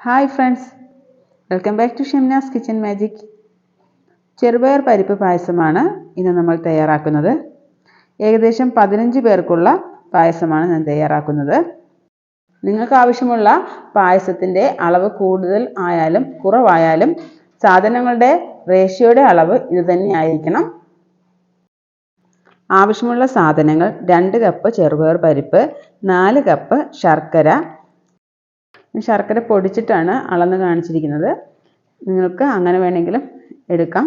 Hi friends welcome back to Shimnas kitchen magic ചെറുപയർ പരിപ്പ് പായസമാണ് ഇന്ന് നമ്മൾ തയ്യാറാക്കുന്നത്. ഏകദേശം പതിനഞ്ച് പേർക്കുള്ള പായസമാണ് ഞാൻ തയ്യാറാക്കുന്നത്. നിങ്ങൾക്ക് ആവശ്യമുള്ള പായസത്തിന്റെ അളവ് കൂടുതൽ ആയാലും കുറവായാലും സാധനങ്ങളുടെ റേഷ്യോയുടെ അളവ് ഇത് തന്നെ ആയിരിക്കണം. ആവശ്യമുള്ള സാധനങ്ങൾ രണ്ട് കപ്പ് ചെറുപയർ പരിപ്പ് നാല് കപ്പ് ശർക്കര ശർക്കര പൊടിച്ചിട്ടാണ് അളന്ന് കാണിച്ചിരിക്കുന്നത്. നിങ്ങൾക്ക് അങ്ങനെ വേണമെങ്കിലും എടുക്കാം.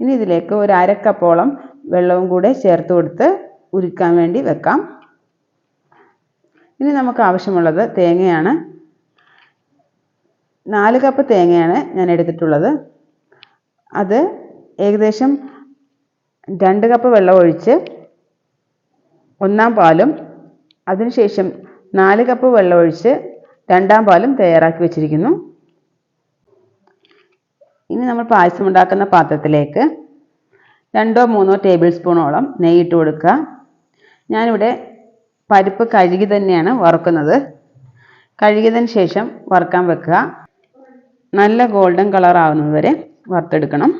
ഇനി ഇതിലേക്ക് ഒരു അരക്കപ്പോളം വെള്ളവും കൂടെ ചേർത്ത് കൊടുത്ത് ഉരുക്കാൻ വേണ്ടി വെക്കാം. ഇനി നമുക്ക് ആവശ്യമുള്ളത് തേങ്ങയാണ്. നാല് കപ്പ് തേങ്ങയാണ് ഞാൻ എടുത്തിട്ടുള്ളത്. അത് ഏകദേശം രണ്ട് കപ്പ് വെള്ളം ഒഴിച്ച് ഒന്നാം പാലും അതിനുശേഷം നാല് കപ്പ് വെള്ളമൊഴിച്ച് രണ്ടാം പാലും തയ്യാറാക്കി വെച്ചിരിക്കുന്നു. ഇനി നമ്മൾ പായസം ഉണ്ടാക്കുന്ന പാത്രത്തിലേക്ക് രണ്ടോ മൂന്നോ ടേബിൾ സ്പൂണോളം നെയ്യ് ഇട്ട് കൊടുക്കുക. ഞാനിവിടെ പരിപ്പ് കഴുകി തന്നെയാണ് വറുക്കുന്നത്. കഴുകിയതിന് ശേഷം വറുക്കാൻ വെക്കുക. നല്ല ഗോൾഡൻ കളർ ആവുന്നത് വരെ വറുത്തെടുക്കണം.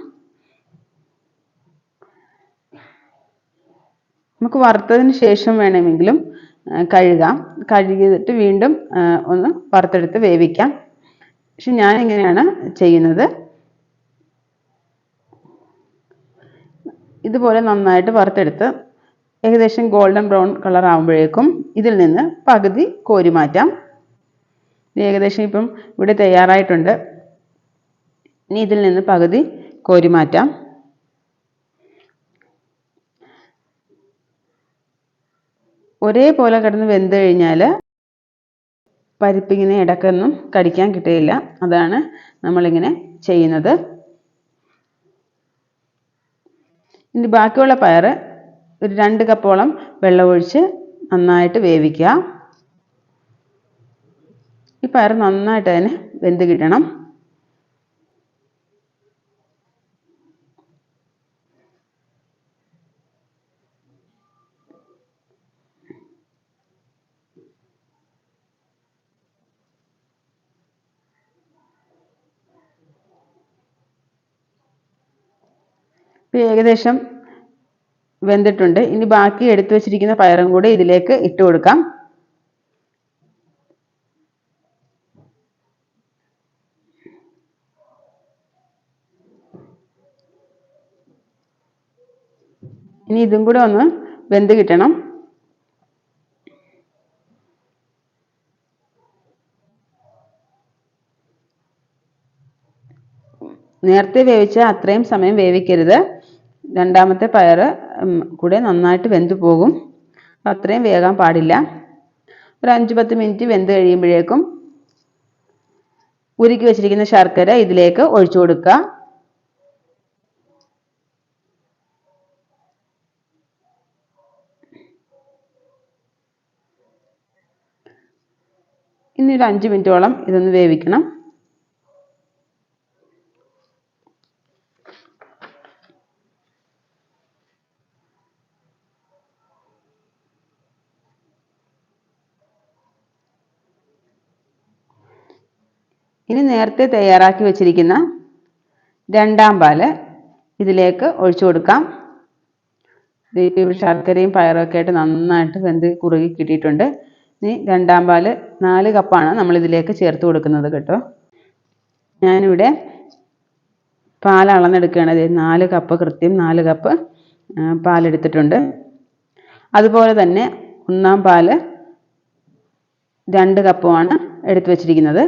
നമുക്ക് വറുത്തതിന് ശേഷം വേണമെങ്കിലും കഴുകാം. കഴുകിയിട്ട് വീണ്ടും ഒന്ന് വറുത്തെടുത്ത് വേവിക്കാം. പക്ഷെ ഞാൻ ഇങ്ങനെയാണ് ചെയ്യുന്നത്. ഇതുപോലെ നന്നായിട്ട് വറുത്തെടുത്ത് ഏകദേശം ഗോൾഡൻ ബ്രൗൺ കളർ ആകുമ്പോഴേക്കും ഇതിൽ നിന്ന് പകുതി കോരി മാറ്റാം. ഏകദേശം ഇപ്പം ഇവിടെ തയ്യാറായിട്ടുണ്ട്. ഇനി ഇതിൽ നിന്ന് പകുതി കോരി മാറ്റാം. ഒരേപോലെ കിടന്ന് വെന്ത് കഴിഞ്ഞാൽ പരിപ്പിങ്ങനെ ഇടക്കൊന്നും കടിക്കാൻ കിട്ടുകയില്ല അതാണ് നമ്മളിങ്ങനെ ചെയ്യുന്നത്. ഇനി ബാക്കിയുള്ള പയർ ഒരു രണ്ട് കപ്പോളം വെള്ളമൊഴിച്ച് നന്നായിട്ട് വേവിക്കുക. ഈ പയർ നന്നായിട്ട് തന്നെ വെന്ത് കിട്ടണം. ഇപ്പോൾ ഏകദേശം വെന്തിട്ടുണ്ട്. ഇനി ബാക്കി എടുത്തു വെച്ചിരിക്കുന്ന പയറും കൂടി ഇതിലേക്ക് ഇട്ട് കൊടുക്കാം. ഇനി ഇതും കൂടെ ഒന്ന് വെന്ത് കിട്ടണം. നേരത്തെ വേവിച്ച അത്രയും സമയം വേവിക്കരുത്. രണ്ടാമത്തെ പയർ കൂടെ നന്നായിട്ട് വെന്ത് പോകും. അത്രയും വേകാൻ പാടില്ല. ഒരു അഞ്ച് പത്ത് മിനിറ്റ് വെന്ത് കഴിയുമ്പോഴേക്കും ഉരുക്കി വെച്ചിരിക്കുന്ന ശർക്കര ഇതിലേക്ക് ഒഴിച്ചു കൊടുക്കുക. ഇനി ഒരു അഞ്ച് മിനിറ്റോളം ഇതൊന്ന് വേവിക്കണം. ഇനി നേരത്തെ തയ്യാറാക്കി വെച്ചിരിക്കുന്ന രണ്ടാം പാൽ ഇതിലേക്ക് ഒഴിച്ചു കൊടുക്കാം. ശർക്കരയും പയറൊക്കെ ആയിട്ട് നന്നായിട്ട് വെന്ത് കുറുകി കിട്ടിയിട്ടുണ്ട്. ഇനി രണ്ടാം പാൽ നാല് കപ്പാണ് നമ്മൾ ഇതിലേക്ക് ചേർത്ത് കൊടുക്കുന്നത് കേട്ടോ. ഞാനിവിടെ പാൽ അളന്നെടുക്കുകയാണ്. അതായത് നാല് കപ്പ് കൃത്യം നാല് കപ്പ് പാലെടുത്തിട്ടുണ്ട്. അതുപോലെ തന്നെ ഒന്നാം പാൽ രണ്ട് കപ്പുമാണ് എടുത്തു വച്ചിരിക്കുന്നത്.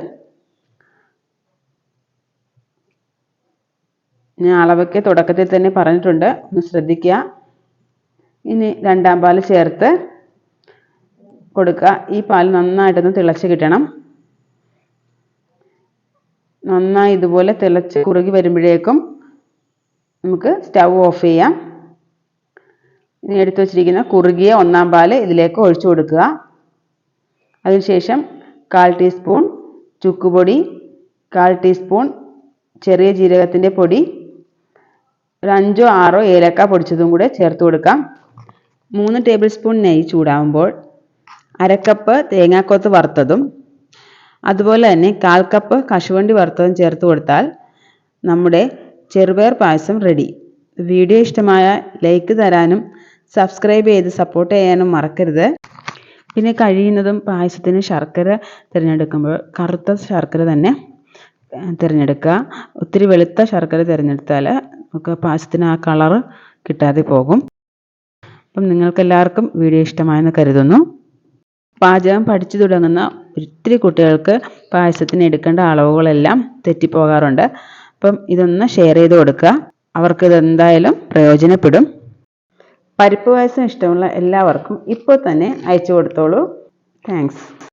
ഞാൻ അളവൊക്കെ തുടക്കത്തിൽ തന്നെ പറഞ്ഞിട്ടുണ്ട്. ഒന്ന് ശ്രദ്ധിക്കുക. ഇനി രണ്ടാം പാൽ ചേർത്ത് കൊടുക്കുക. ഈ പാൽ നന്നായിട്ടൊന്ന് തിളച്ച് കിട്ടണം. നന്നായി ഇതുപോലെ തിളച്ച് കുറുകി വരുമ്പോഴേക്കും നമുക്ക് സ്റ്റൗ ഓഫ് ചെയ്യാം. ഇനി എടുത്തു വച്ചിരിക്കുന്ന കുറുകിയ ഒന്നാം പാൽ ഇതിലേക്ക് ഒഴിച്ചു കൊടുക്കുക. അതിനുശേഷം കാൽ ടീസ്പൂൺ ചുക്കുപൊടി കാൽ ടീസ്പൂൺ ചെറിയ ജീരകത്തിന്റെ പൊടി ഒരു അഞ്ചോ ആറോ ഏലക്ക പൊടിച്ചതും കൂടെ ചേർത്ത് കൊടുക്കാം. മൂന്ന് ടേബിൾ സ്പൂൺ നെയ്യ് ചൂടാവുമ്പോൾ അരക്കപ്പ് തേങ്ങാക്കൊത്ത് വറുത്തതും അതുപോലെ തന്നെ കാൽ കപ്പ് കശുവണ്ടി വറുത്തതും ചേർത്ത് കൊടുത്താൽ നമ്മുടെ ചെറുപയർ പായസം റെഡി വീഡിയോ ഇഷ്ടമായ ലൈക്ക് തരാനും സബ്സ്ക്രൈബ് ചെയ്ത് സപ്പോർട്ട് ചെയ്യാനും മറക്കരുത്. പിന്നെ കഴിയുന്നതും പായസത്തിന് ശർക്കര തിരഞ്ഞെടുക്കുമ്പോൾ കറുത്ത ശർക്കര തന്നെ തിരഞ്ഞെടുക്കുക. ഒത്തിരി വെളുത്ത ശർക്കര തിരഞ്ഞെടുത്താൽ നമുക്ക് പായസത്തിന് ആ കളറ് കിട്ടാതെ പോകും. അപ്പം നിങ്ങൾക്കെല്ലാവർക്കും വീഡിയോ ഇഷ്ടമായെന്ന് കരുതുന്നു. പാചകം പഠിച്ചു തുടങ്ങുന്ന ഒത്തിരി കുട്ടികൾക്ക് പായസത്തിന് എടുക്കേണ്ട അളവുകളെല്ലാം തെറ്റിപ്പോകാറുണ്ട്. അപ്പം ഇതൊന്ന് ഷെയർ ചെയ്ത് കൊടുക്കുക. അവർക്ക് എന്തായാലും പ്രയോജനപ്പെടും. പരിപ്പ് പായസം ഇഷ്ടമുള്ള എല്ലാവർക്കും ഇപ്പോൾ തന്നെ അയച്ചു കൊടുത്തോളൂ. താങ്ക്സ്.